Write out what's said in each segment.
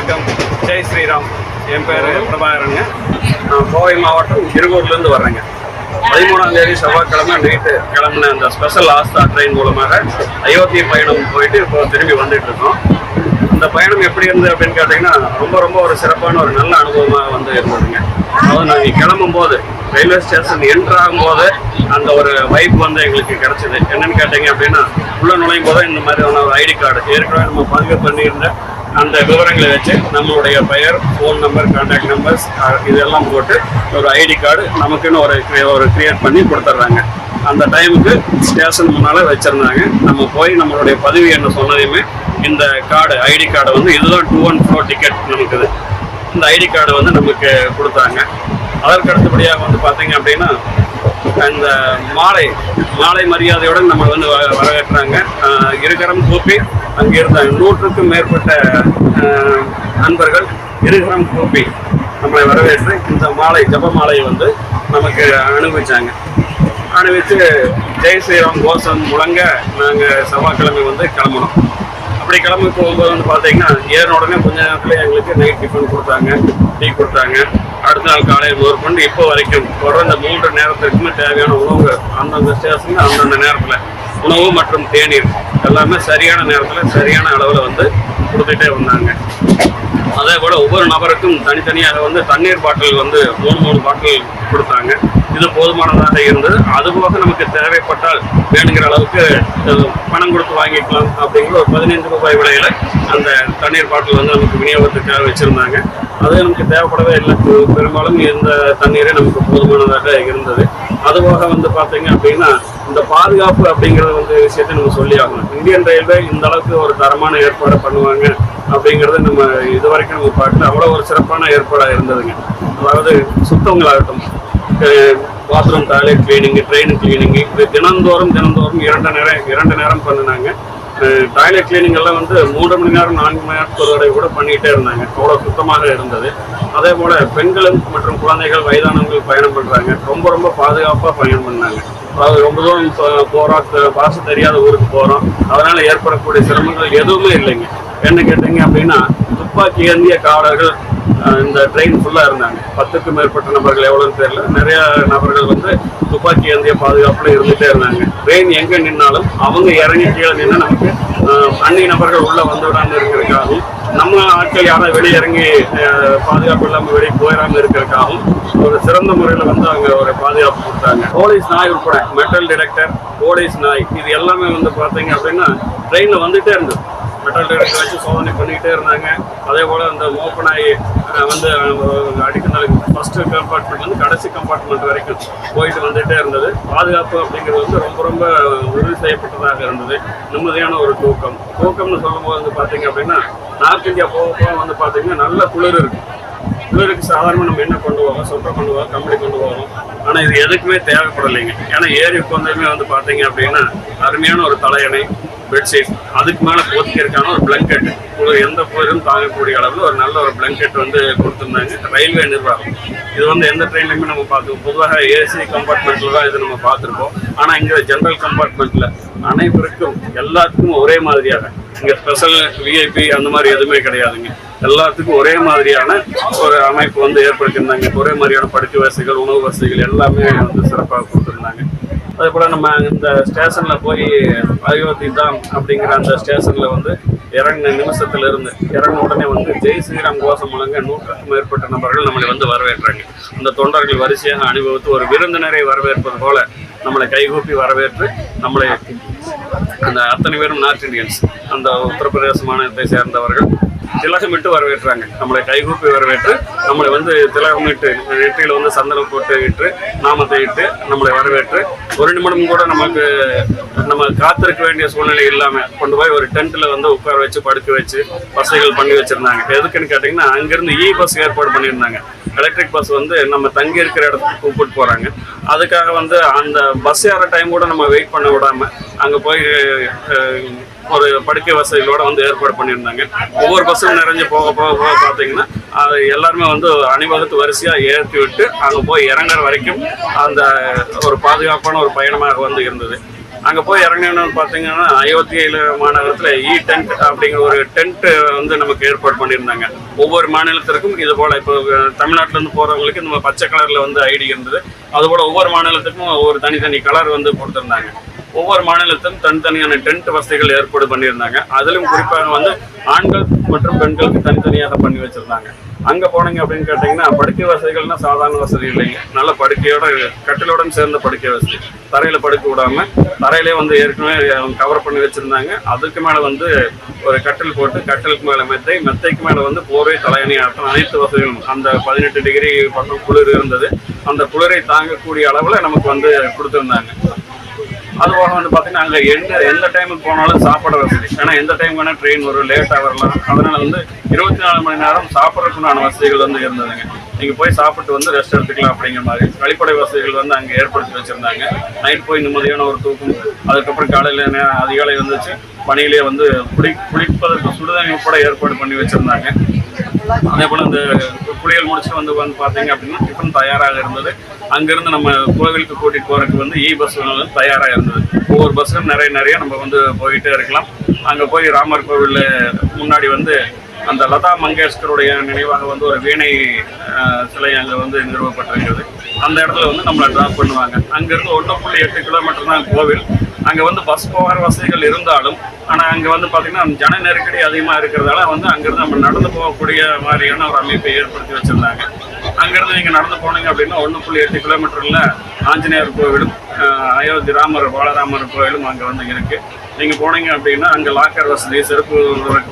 வணக்கம். ஜெய் ஸ்ரீராம். என் பேர் பிரபாகரனுங்க. நான் கோவை மாவட்டம் இருகூர்லேருந்து வர்றேங்க. பதிமூணாம் தேதி செவ்வாய்க்கிழமை நைட்டு கிளம்புன அந்த ஸ்பெஷல் ஆஸ்தா ட்ரெயின் மூலமாக அயோத்தி பயணம் போயிட்டு இப்போ திரும்பி வந்துட்டு இருக்கோம் இந்த பயணம் எப்படி இருந்தது அப்படின்னு கேட்டிங்கன்னா ரொம்ப ரொம்ப ஒரு சிறப்பான ஒரு நல்ல அனுபவமாக வந்து இருந்ததுங்க. அதாவது நாங்கள் கிளம்பும் போது ரயில்வே ஸ்டேஷன் என்ட்ரு ஆகும்போது அந்த ஒரு வைப் வந்து எங்களுக்கு கிடச்சிது. என்னன்னு கேட்டீங்க அப்படின்னா உள்ளே நுழையும் போது இந்த மாதிரியான ஒரு ஐடி கார்டு ஏற்கனவே நம்ம பதிவு பண்ணியிருந்த அந்த விவரங்களை வச்சு நம்மளுடைய பெயர் ஃபோன் நம்பர் கான்டாக்ட் நம்பர்ஸ் இதெல்லாம் போட்டு ஒரு ஐடி கார்டு நமக்குன்னு ஒரு ஒரு கிரியேட் பண்ணி கொடுத்துட்றாங்க. அந்த டைமுக்கு ஸ்டேஷன் முன்னால் வச்சுருந்தாங்க. நம்ம போய் நம்மளுடைய பதிவு என்ன சொன்னதையுமே இந்த கார்டு ஐடி கார்டு வந்து இதுதான் டூ ஒன் ஃபோர் டிக்கெட் நமக்கு இது இந்த ஐடி கார்டு வந்து நமக்கு கொடுத்தாங்க. அதற்கு அடுத்தபடியாக வந்து பார்த்தீங்க அப்படின்னா அந்த மாலை மாலை மரியாதையுடன் நம்ம வந்து வ- வரவேற்றாங்க. இருகரம் கூப்பி அங்கே இருந்த நூற்றுக்கும் மேற்பட்ட நண்பர்கள் இருகரம் கூப்பி நம்மளை வரவேற்று இந்த மாலை ஜப மாலையை வந்து நமக்கு அனுபவிச்சாங்க அனுபவித்து ஜெய் ஸ்ரீராம் கோஷம் முழங்க நாங்கள் செவ்வாய்க்கிழமை வந்து கிளம்பணும். அப்படி கிளம்பி போகும்போது வந்து பார்த்தீங்கன்னா ஏறின உடனே கொஞ்ச நேரத்தில் எங்களுக்கு நைட் டிஃபன் கொடுத்தாங்க டீ கொடுத்தாங்க. அடுத்த நாள் காலையில் முதற்கொண்டு இப்போ வரைக்கும் தொடர்ந்து மூன்று நேரத்திற்குமே தேவையான உணவு அந்தந்த ஸ்டேஷனில் அந்தந்த நேரத்தில் உணவு மற்றும் தேநீர் எல்லாமே சரியான நேரத்தில் சரியான அளவில் வந்து கொடுத்துட்டே வந்தாங்க. அதே போல் ஒவ்வொரு நபருக்கும் தனித்தனியாக வந்து தண்ணீர் பாட்டில் வந்து மூணு மூணு பாட்டில் கொடுத்தாங்க. இது போதுமானதாக இருந்தது. அதுபோக நமக்கு தேவைப்பட்டால் வேணுங்கிற அளவுக்கு பணம் கொடுத்து வாங்கிக்கலாம் அப்படிங்கிற ஒரு பதினைந்து ரூபாய் விலையில அந்த தண்ணீர் பாட்டில் வந்து நமக்கு விநியோகத்துக்காக வச்சுருந்தாங்க. அது நமக்கு தேவைப்படவே இல்லை. பெரும்பாலும் இந்த தண்ணீரே நமக்கு போதுமானதாக இருந்தது. அதுபோக வந்து பார்த்தீங்க அப்படின்னா இந்த பாதுகாப்பு அப்படிங்கிறது வந்து விஷயத்தை நம்ம சொல்லி ஆகணும். இந்தியன் ரயில்வே இந்த அளவுக்கு ஒரு தரமான ஏற்பாடு பண்ணுவாங்க அப்படிங்கிறது நம்ம இது வரைக்கும் நம்ம பார்க்கல. அவ்வளோ ஒரு சிறப்பான ஏற்பாடாக இருந்ததுங்க. அதாவது சுத்தங்களாகட்டும் bathroom toilet cleaning train cleaning இது தினந்தோறும் தினந்தோறும் இரண்டு நேரம் இரண்டு நேரம் பண்ணினாங்க. டாய்லெட் கிளீனிங் எல்லாம் வந்து மூன்று மணி நேரம் நான்கு மணி நேரத்துக்கு ஒரு தடவை கூட பண்ணிக்கிட்டே இருந்தாங்க. அவ்வளோ சுத்தமாக இருந்தது. அதே போல் பெண்களும் மற்றும் குழந்தைகள் வயதானவங்கள் பயணம் பண்ணுறாங்க ரொம்ப ரொம்ப பாதுகாப்பாக பயணம் பண்ணாங்க. அதாவது ரொம்ப தூரம் போகிறோம் போறோம். தெரியாத ஊருக்கு போகிறோம் அதனால் ஏற்படக்கூடிய சிரமங்கள் எதுவுமே இல்லைங்க. என்ன கேட்டீங்க அப்படின்னா துப்பாக்கி ஏந்திய காவலர்கள் இந்த ட்ரெயின் ஃபுல்லாக இருந்தாங்க. பத்துக்கும் மேற்பட்ட நபர்கள் எவ்வளோன்னு தெரியல. நிறைய நபர்கள் வந்து துப்பாக்கி ஏந்திய பாதுகாப்பில் இருந்துகிட்டே இருந்தாங்க. ட்ரெயின் எங்கே நின்னாலும் அவங்க இறங்கி கீழே நின்று நமக்கு அந்நிய நபர்கள் உள்ளே வந்துவிடாமல் இருக்கிறதுக்காகவும் நம்ம ஆட்கள் யாரும் வெளியே இறங்கி பாதுகாப்பு இல்லாமல் வெளியே போயிடாமல் இருக்கிறதுக்காகவும் ஒரு சிறந்த முறையில் வந்து அவங்க ஒரு பாதுகாப்பு கொடுத்தாங்க. போலீஸ் நாய் உட்பட மெட்டல் டிடெக்டர் போலீஸ் நாய் இது எல்லாமே வந்து பார்த்தீங்க அப்படின்னா ட்ரெயினில் வந்துகிட்டே இருந்தது. மெட்டல் டிடெக்டர் வச்சு சோதனை பண்ணிக்கிட்டே இருந்தாங்க. அதே போல் அந்த ஓப்பன் ஆகி வந்து அடிக்கிறதுக்கு ஃபஸ்ட்டு கம்பார்ட்மெண்ட் வந்து கடைசி கம்பார்ட்மெண்ட் வரைக்கும் போயிட்டு வந்துகிட்டே இருந்தது. பாதுகாப்பு அப்படிங்கிறது வந்து ரொம்ப ரொம்ப உறுதி செய்யப்பட்டதாக இருந்தது. நிம்மதியான ஒரு தூக்கம். தூக்கம்னு சொல்லும்போது வந்து பார்த்தீங்க அப்படின்னா நார்த் இந்தியா போக போக வந்து பார்த்தீங்கன்னா நல்ல குளிர் இருக்குது குளிருக்கு சாதாரணமாக நம்ம என்ன கொண்டு போவோம்? சொட்டை கொண்டு போவோம் கம்பளி கொண்டு போவோம். ஆனால் இது எதுக்குமே தேவைப்படலைங்க. ஏன்னா ஏரி உட்காந்துமே வந்து பார்த்தீங்க அப்படின்னா அருமையான ஒரு தலையணை. பெட்ஷீட் அதுக்கு மேலே போத்திக்கிறதுக்கான ஒரு பிளாங்கெட் குளிர் எந்த குளிரும் தாங்கக்கூடிய அளவில் ஒரு நல்ல ஒரு பிளங்கெட் வந்து கொடுத்துருந்தாங்க. ரயில்வே நிர்வாகம். இது வந்து எந்த ட்ரெயின்லையுமே நம்ம பார்த்துருக்கோம் பொதுவாக ஏசி கம்பார்ட்மெண்ட்டில் தான் இது நம்ம பார்த்துருக்கோம். ஆனால் இங்கே ஜென்ரல் கம்பார்ட்மெண்ட்டில் அனைவருக்கும் எல்லாத்துக்கும் ஒரே மாதிரியாக இங்கே ஸ்பெஷல் விஐபி அந்த மாதிரி எதுவுமே கிடையாதுங்க. எல்லாத்துக்கும் ஒரே மாதிரியான ஒரு அமைப்பு வந்து ஏற்படுத்தியிருந்தாங்க. ஒரே மாதிரியான படுக்கை வசதிகள் உணவு வசதிகள் எல்லாமே வந்து சிறப்பாக கொடுத்துருந்தாங்க. அதே போல் நம்ம இந்த ஸ்டேஷனில் போய் அயோத்தி தாம் அப்படிங்கிற அந்த ஸ்டேஷனில் வந்து இறங்கின நிமிஷத்தில் இருந்து இறங்கின உடனே வந்து ஜெய் ஸ்ரீராம் கோஷம் முழங்க நூற்றுக்கும் மேற்பட்ட நபர்கள் நம்மளை வந்து வரவேற்றாங்க. அந்த தொண்டர்கள் வரிசையாக அனுபவித்து ஒரு விருந்தினரை வரவேற்பது போல நம்மளை கைகூப்பி வரவேற்று நம்மளை அந்த அத்தனை பேரும் நார்த் இந்தியன்ஸ் அந்த உத்தரப்பிரதேச மாநிலத்தை சேர்ந்தவர்கள். திலகமிட்டு வரவேற்றாங்க. நம்மளை கைகூப்பி வரவேற்று நம்மளை வந்து திலகமிட்டு நெற்றியில் வந்து சந்தனம் போட்டு இட்டு நாமத்தை இட்டு நம்மளை வரவேற்று ஒரு நிமிடம் கூட நமக்கு நம்ம காத்திருக்க வேண்டிய சூழ்நிலை இல்லாமல் கொண்டு போய் ஒரு டென்ட்டில் வந்து உட்கார வச்சு படுக்க வச்சு வசதிகள் பண்ணி வச்சுருந்தாங்க. எதுக்குன்னு கேட்டிங்கன்னா அங்கேருந்து இ e பஸ் ஏற்பாடு பண்ணியிருந்தாங்க. எலக்ட்ரிக் பஸ் வந்து நம்ம தங்கி இருக்கிற இடத்துக்கு கூப்பிட்டு போகிறாங்க அதுக்காக வந்து அந்த பஸ் ஏற டைம் கூட நம்ம வெயிட் பண்ண விடாமல் அங்கே போய் ஒரு படுக்கை வசதிகளோட வந்து ஏற்பாடு பண்ணியிருந்தாங்க. ஒவ்வொரு பஸ்ஸும் நிறைஞ்சு போக போக போக பார்த்தீங்கன்னா அது எல்லாருமே வந்து அணிவகுத்து வரிசையாக ஏற்றி விட்டு அங்கே போய் இறங்குற வரைக்கும் அந்த ஒரு பாதுகாப்பான ஒரு பயணமாக வந்து இருந்தது. அங்கே போய் இறங்கணும்னு பார்த்தீங்கன்னா அயோத்தியில் மாநகரத்தில் இ e டென்ட் அப்படிங்கிற ஒரு டென்ட்டு வந்து நமக்கு ஏற்பாடு பண்ணியிருந்தாங்க. ஒவ்வொரு மாநிலத்திற்கும் இது போல் இப்போ தமிழ்நாட்டிலேருந்து போகிறவங்களுக்கு நம்ம பச்சை கலரில் வந்து ஐடி இருந்தது. அதுபோல் ஒவ்வொரு மாநிலத்துக்கும் ஒவ்வொரு தனித்தனி கலர் வந்து கொடுத்துருந்தாங்க. ஒவ்வொரு மாநிலத்திலும் தனித்தனியான டென்ட் வசதிகள் ஏற்பாடு பண்ணியிருந்தாங்க. அதிலும் குறிப்பாக வந்து ஆண்கள் மற்றும் பெண்களுக்கு தனித்தனியாக பண்ணி வச்சிருந்தாங்க. அங்கே போனீங்க அப்படின்னு கேட்டிங்கன்னா படுக்கை வசதிகள்னா சாதாரண வசதி இல்லைங்க. நல்ல படுக்கையோட கட்டிலுடன் சேர்ந்த படுக்கை வசதி. தரையில் படுக்க விடாம தரையிலே வந்து ஏற்கனவே கவர் பண்ணி வச்சுருந்தாங்க. அதுக்கு மேலே வந்து ஒரு கட்டில் போட்டு கட்டிலுக்கு மேலே மெத்தை மெத்தைக்கு மேலே வந்து போரை தலையணி ஆட்டம் அனைத்து வசதிகளும். அந்த பதினெட்டு டிகிரி பக்கம் குளிர் இருந்தது. அந்த குளிரை தாங்கக்கூடிய அளவில் நமக்கு வந்து கொடுத்துருந்தாங்க. அது போக வந்து பார்த்தீங்கன்னா அங்கே எந்த எந்த டைமுக்கு போனாலும் சாப்பிட வசதி. ஏன்னா எந்த டைம் வேணால் ட்ரெயின் வரும் லேட்டாக வரலாம். அதனால வந்து இருபத்தி நாலு மணி நேரம் சாப்பிட்றதுக்குண்டான வசதிகள் வந்து இருந்ததுங்க. நீங்கள் போய் சாப்பிட்டு வந்து ரெஸ்ட் எடுத்துக்கலாம் அப்படிங்கிற மாதிரி. கழிப்படை வசதிகள் வந்து அங்கே ஏற்படுத்தி வச்சுருந்தாங்க. நைட் போய் நிம்மதியான ஒரு தூக்கம். அதுக்கப்புறம் காலையில் அதிகாலை வந்துச்சு. பணியிலே வந்து குடி குளிப்பதற்கு சுடுதண்ணி கூட ஏற்பாடு பண்ணி வச்சுருந்தாங்க. அதே போல் இந்த குளியல் முடிச்சு வந்து வந்து பார்த்தீங்க அப்படின்னா டிஃபன் தயாராக இருந்தது. அங்கிருந்து நம்ம கோவிலுக்கு கூட்டிட்டு போறதுக்கு வந்து இ பஸ் வந்து தயாராக இருந்தது. ஒவ்வொரு பஸ்ஸும் நிறைய நிறைய நம்ம வந்து போயிட்டே இருக்கலாம். அங்கே போய் ராமர் கோவில் முன்னாடி வந்து அந்த லதா மங்கேஷ்கருடைய நினைவாக வந்து ஒரு வீணை சிலை அங்கே வந்து நிறுவப்பட்டிருக்கிறது. அந்த இடத்துல வந்து நம்மளை ட்ராப் பண்ணுவாங்க. அங்கிருந்து ஒன்று புள்ளி எட்டு கிலோமீட்டர் தான் கோவில். அங்கே வந்து பஸ் போகிற வசதிகள் இருந்தாலும் ஆனால் அங்கே வந்து பார்த்தீங்கன்னா ஜன நெருக்கடி அதிகமாக இருக்கிறதால வந்து அங்கேருந்து நம்ம நடந்து போகக்கூடிய மாதிரியான ஒரு அமைப்பை ஏற்படுத்தி வச்சுருந்தாங்க. அங்கேருந்து நீங்கள் நடந்து போனீங்க அப்படின்னா ஒன்று புள்ளி எட்டு கிலோமீட்டரில் ஆஞ்சநேயர் கோவிலும் அயோத்தி ராமர் பாலராமர் கோவிலும் அங்கே வந்து இருக்குது நீங்கள் போனீங்க அப்படின்னா அங்கே லாக்கர் வசதி செருப்பு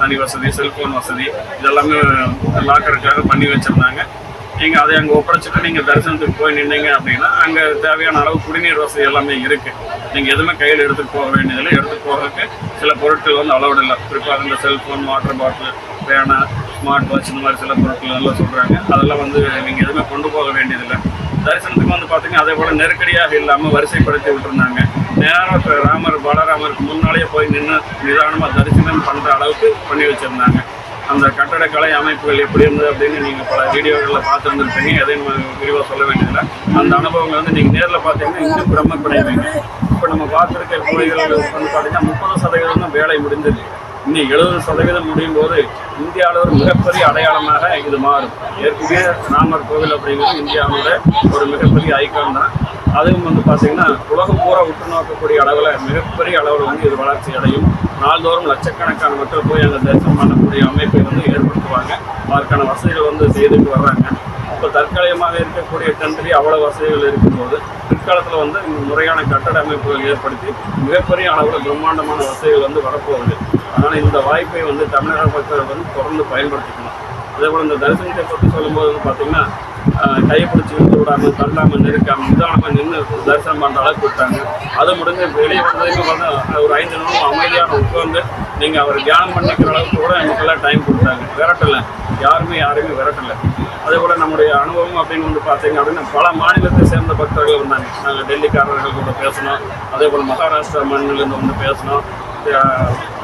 தனி வசதி செல்ஃபோன் வசதி இதெல்லாமே லாக்கருக்காக பண்ணி வச்சுருந்தாங்க. நீங்கள் அதை அங்கே ஒப்படைச்சிட்டு நீங்கள் தரிசனத்துக்கு போய் நின்னீங்க அப்படின்னா அங்கே தேவையான அளவு குடிநீர் வசதி எல்லாமே இருக்குது நீங்கள் எதுவுமே கையில் எடுத்துகிட்டு போக வேண்டியதில்லை. எடுத்துகிட்டு போகிறதுக்கு சில பொருட்கள் வந்து அளவுட இல்லை. குறிப்பாக இந்த செல்ஃபோன் வாட்டர் பாட்டில் பேனா ஸ்மார்ட் வாட்ச் இந்த மாதிரி சில பொருட்கள் எல்லாம் சொல்கிறாங்க அதெல்லாம் வந்து நீங்கள் எதுவுமே கொண்டு போக வேண்டியதில்லை. தரிசனத்துக்கு வந்து பார்த்தீங்கன்னா அதே போல் நெருக்கடியாக இல்லாமல் வரிசைப்படுத்தி விட்டுருந்தாங்க. நேராக ராமர் பாலராமருக்கு முன்னாலேயே போய் நின்று நிதானமாக தரிசனம் பண்ணுற அளவுக்கு பண்ணி வச்சுருந்தாங்க. அந்த கட்டடக்கலை அமைப்புகள் எப்படி இருந்தது அப்படின்னு நீங்கள் பல வீடியோகளில் பார்த்துருந்துருப்பீங்க. எதையும் விரிவாக சொல்ல வேண்டியதில்லை. அந்த அனுபவங்கள் வந்து நீங்கள் நேரில் பார்த்தீங்கன்னா இன்னும் பிரம்மப்படைவீங்க இப்போ நம்ம பார்த்துருக்க கோயில்கள் வந்து பார்த்தீங்கன்னா முப்பது சதவீதம் தான் வேலை முடிஞ்சிருக்கு இந்த எழுபது சதவீதம் முடியும் போது இந்தியாவில் ஒரு மிகப்பெரிய அடையாளமாக இது மாறும். ஏற்கனவே ராமர் கோவில் அப்படிங்கிறது இந்தியாவோட ஒரு மிகப்பெரிய ஐக்கான் தான். அதுவும் வந்து பார்த்திங்கன்னா உலகம் பூரா உற்று நோக்கக்கூடிய அளவில் மிகப்பெரிய அளவில் வந்து இது வளர்ச்சி அடையும். நாள்தோறும் லட்சக்கணக்கான மக்கள் போய் அந்த தரிசனம் பண்ணக்கூடிய அமைப்பை வந்து ஏற்படுத்துவாங்க. அதற்கான வசதிகள் வந்து செய்துட்டு வர்றாங்க. இப்போ தற்காலிகமாக இருக்கக்கூடிய டென்ட்ரி அவ்வளோ வசதிகள் இருக்கும்போது பிற்காலத்தில் வந்து இந்த முறையான கட்டட அமைப்புகள் ஏற்படுத்தி மிகப்பெரிய அளவில் பிரம்மாண்டமான வசதிகள் வந்து வரப்போகுது. அதனால் இந்த வாய்ப்பை வந்து தமிழக மக்கள் வந்து தொடர்ந்து பயன்படுத்திக்கணும். அதே போல் இந்த தரிசனத்தை பற்றி சொல்லும்போது வந்து பார்த்தீங்கன்னா கைப்பிடிச்சி விழுந்து விடாமல் தள்ளாமல் நெருக்காமல் நிதானமாக நின்று தரிசனம் பண்ணுற அளவுக்கு விட்டாங்க. அது முடிஞ்சு வெளியே வந்ததுக்கு வந்து ஒரு ஐந்து நிமிடம் அமைதியாக உட்கார்ந்து நீங்கள் அவர் தியானம் பண்ணிக்கிற அளவுக்கு கூட எங்களுக்கெல்லாம் டைம் கொடுத்தாங்க. விரட்டலை. யாருமே யாருமே விரட்டலை. அதே போல் நம்முடைய அனுபவம் அப்படின்னு வந்து பார்த்தீங்க அப்படின்னா பல மாநிலத்தை சேர்ந்த பக்தர்கள் வந்தாங்க. நாங்கள் டெல்லிக்காரர்கள் கூட பேசினோம். அதே போல் மகாராஷ்டிரா மாநிலேருந்து வந்து பேசினோம்.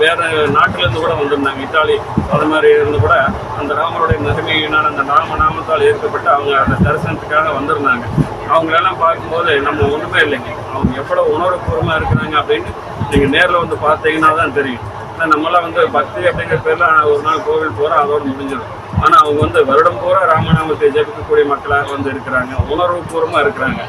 வேறு நாட்டிலேருந்து கூட வந்திருந்தாங்க. இத்தாலி அது மாதிரி இருந்து கூட அந்த ராமருடைய மகிமையினால் அந்த நாம நாமத்தால் ஏற்கப்பட்டு அவங்க அந்த தரிசனத்துக்காக வந்திருந்தாங்க. அவங்களெல்லாம் பார்க்கும்போது நம்ம ஒன்றுமே இல்லைங்க. அவங்க எவ்வளோ உணர்வுபூர்வமாக இருக்கிறாங்க அப்படின்னு நீங்கள் நேரில் வந்து பார்த்தீங்கன்னா தான் தெரியும். ஆனால் நம்மளாம் வந்து பக்தி அப்படிங்கிற பேரில் ஒரு நாள் கோவில் போகிறோம் அதோடு முடிஞ்சிடும். ஆனால் அவங்க வந்து வருடம் பூரா ராமநாமத்தை ஜபிக்கக்கூடிய மக்களாக வந்து இருக்கிறாங்க உணர்வுபூர்வமாக இருக்கிறாங்க.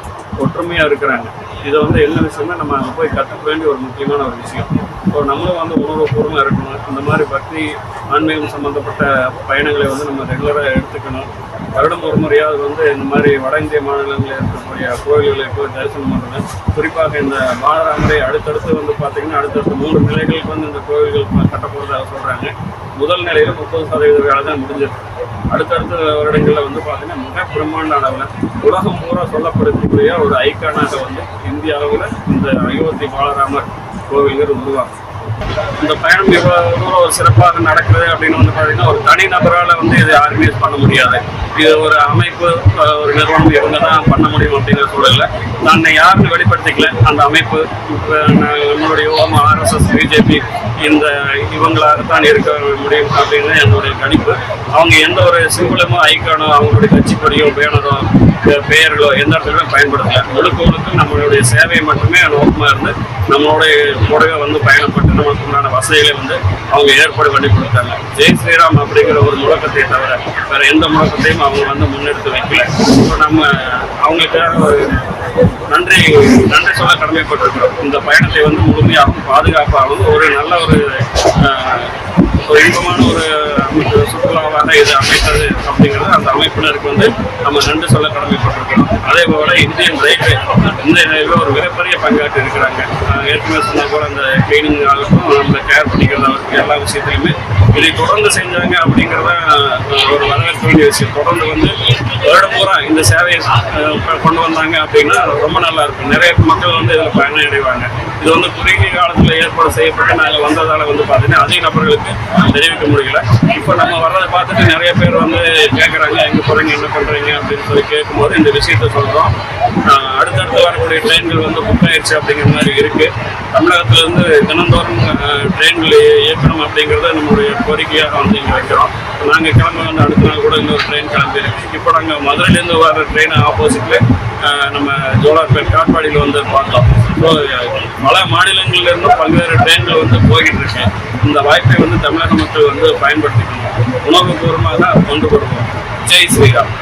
ஒற்றுமையாக இருக்கிறாங்க. இதை வந்து என்ன விஷயமே நம்ம அங்கே போய் கற்றுக்க வேண்டிய ஒரு முக்கியமான ஒரு விஷயம். ஸோ நம்மளும் வந்து உணர்வுபூர்வமாக இருக்கணும். இந்த மாதிரி பக்தி ஆன்மீகம் சம்மந்தப்பட்ட பயணங்களை வந்து நம்ம ரெகுலராக எடுத்துக்கணும். வருடம் ஒரு முறையாவது வந்து இந்த மாதிரி வட இந்திய மாநிலங்களில் இருக்கக்கூடிய கோயில்களை போய் தரிசனம் பண்ணுறது குறிப்பாக இந்த மாதராமரை அடுத்தடுத்து வந்து பார்த்தீங்கன்னா அடுத்தடுத்த மூன்று நிலைகளுக்கு வந்து இந்த கோயில்கள் கட்ட சொல்கிறாங்க முதல் நிலையில் முப்பது சதவீத வேலை தான் முடிஞ்சிருக்கு. அடுத்தடுத்த வருடங்களில் வந்து பார்த்தீங்கன்னா மிக பிரம்மாண்ட அளவில் உலகம் பூரா சொல்லப்படக்கூடிய ஒரு ஐக்கானாக வந்து இந்திய அளவில் இந்த அயோத்தி பாலராமர் கோவில்கள் உருவாகும். இந்த பயணம் எவ்வளோ தூரம் ஒரு சிறப்பாக நடக்குது அப்படின்னு வந்து பார்த்தீங்கன்னா ஒரு தனி நபரால் வந்து இது யாருமே பண்ண முடியாது. இது ஒரு அமைப்பு ஒரு நிறுவனம் இவங்க தான் பண்ண முடியும் அப்படிங்கிற சூழலில். நான் யாருன்னு வெளிப்படுத்திக்கல. அந்த அமைப்பு இப்ப நான் நம்மளுடைய ஓம ஆர்எஸ்எஸ் பிஜேபி இந்த இவங்களாகத்தான் இருக்க முடியும் அப்படின்னு என்னுடைய கணிப்பு. அவங்க எந்த ஒரு சிம்பிளமோ ஐக்கானோ அவங்களுடைய கட்சி கொடியோ பேனரோ பெயர்களோ எந்த இடத்துலையும் பயன்படுத்தல. முழுக்க முழுக்க நம்மளுடைய சேவையை மட்டுமே நோக்கமாக இருந்து நம்மளுடைய கூடவே வந்து பயணப்பட்டு நமக்கு உண்டான வசதிகளை வந்து அவங்க ஏற்பாடு பண்ணி கொடுத்தாங்க. ஜெய் ஸ்ரீராம் அப்படிங்கிற ஒரு முழக்கத்தை தவிர வேற எந்த முழக்கத்தையும் அவங்க வந்து முன்னெடுத்து வைக்கல. இப்போ நம்ம அவங்களுக்காக ஒரு நன்றி நன்றி சொல்ல கடமைப்பட்டிருக்கிறோம். இந்த பயணத்தை வந்து முழுமையாகவும் பாதுகாப்பாகவும் ஒரு நல்ல ஒரு ஒரு இன்பமான ஒரு அமைப்பு சுற்றுலாவாக இது அமைத்தது அப்படிங்கிறது அந்த அமைப்பினருக்கு வந்து நம்ம நன்றி சொல்ல கடமைப்பட்டிருக்கிறோம். அதே போல இந்தியன் ரயில்வே இந்த ரயில்வே ஒரு மிகப்பெரிய பங்காற்றி இருக்கிறாங்க. ஏற்கனவே சொன்ன கூட அந்த கிளீனிங் ஆகட்டும் நம்ம கேர் பண்ணிக்கிறது எல்லா விஷயத்திலுமே. இதை தொடர்ந்து செஞ்சாங்க அப்படிங்கிறத ஒரு வரவேற்க வேண்டிய விஷயம். தொடர்ந்து வந்து வருடம் பூரா இந்த சேவையை கொண்டு வந்தாங்க அப்படின்னா ரொம்ப நல்லா இருக்கும். நிறைய மக்கள் வந்து இதில் பயனடைவாங்க. இது வந்து குறுகிய காலத்தில் ஏற்பாடு செய்யப்பட்டு நாங்கள் வந்ததால் வந்து பார்த்தீங்கன்னா அதிக நபர்களுக்கு தெரிவிக்க முடியல. இப்போ நம்ம வர்றதை பார்த்துட்டு நிறைய பேர் வந்து கேட்குறாங்க எங்கே போகிறீங்க என்ன பண்ணுறீங்க அப்படின்னு சொல்லி கேட்கும்போது இந்த விஷயத்த சொல்கிறோம் அடுத்தடுத்து வரக்கூடிய ட்ரெயின்கள் வந்து புக் ஆயிடுச்சு அப்படிங்கிற மாதிரி இருக்குது தமிழகத்திலேருந்து தினந்தோறும் ட்ரெயின்கள் இயக்கணும் அப்படிங்கிறத நம்மளுடைய கோரிக்கையாக வந்து இங்கே வைக்கிறோம். நாங்கள் கிளம்ப வந்து அடுத்த நாள் கூட இன்னொரு ட்ரெயின் கிளம்பியிருக்கு இப்போ நாங்கள் மதுரையிலேருந்து வர ட்ரெயினை ஆப்போசிட்ல நம்ம ஜோலார்பேட் காட்பாடியில் வந்து பார்த்தோம். ஸோ பல மாநிலங்கள்லேருந்து பல்வேறு ட்ரெயின்கள் வந்து போய்கிட்டு இருக்கேன் இந்த வாய்ப்பை வந்து தமிழக மக்கள் வந்து பயன்படுத்திக்கணும். உணவுபூர்வமாக கொண்டு வருவோம். ஜெய் ஸ்ரீராம்.